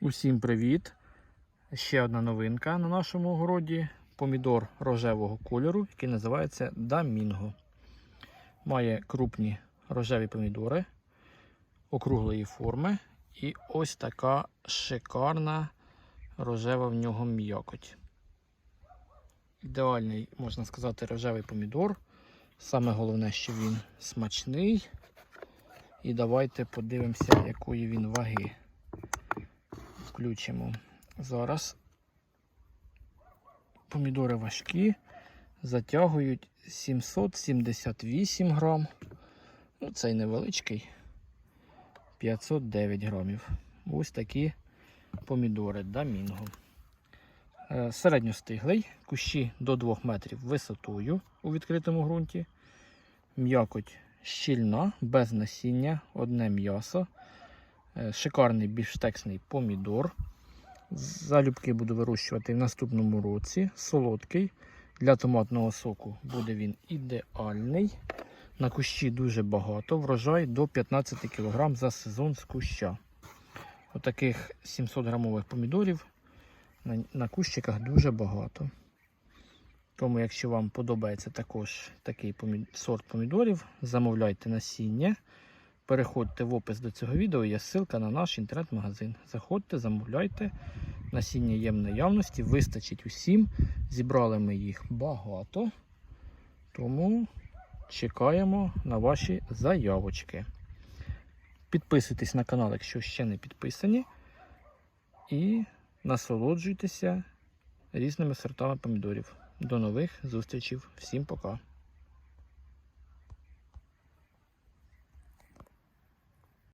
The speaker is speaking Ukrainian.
Усім привіт! Ще одна новинка на нашому городі. Помідор рожевого кольору, який називається Дамінго. Має крупні рожеві помідори округлої форми. І ось така шикарна рожева в нього м'якоть. Ідеальний, можна сказати, рожевий помідор. Саме головне, що він смачний. І давайте подивимося, якої він ваги включимо. Зараз помідори важкі, затягують 778 грам. Ну, цей невеличкий 509 грамів. Ось такі помідори Дамінго. Е, Середньостиглий, кущі до 2 метрів висотою у відкритому ґрунті. М'якоть щільна, без насіння, одне м'ясо. Е, Шикарний бівштексний помідор. Залюбки буду вирощувати в наступному році. Солодкий. Для томатного соку буде він ідеальний. На кущі дуже багато. Врожай до 15 кг за сезон з куща. Отаких 700 грамових помідорів на, кущиках дуже багато. Тому, якщо вам подобається також такий сорт помідорів, замовляйте насіння. Переходьте в опис до цього відео, є ссылка на наш інтернет-магазин. Заходьте, замовляйте. Насіння є в наявності, вистачить усім. Зібрали ми їх багато. Тому чекаємо на ваші заявочки. Підписуйтесь на канал, якщо ще не підписані. І насолоджуйтеся різними сортами помідорів. До нових зустрічей. Всім пока.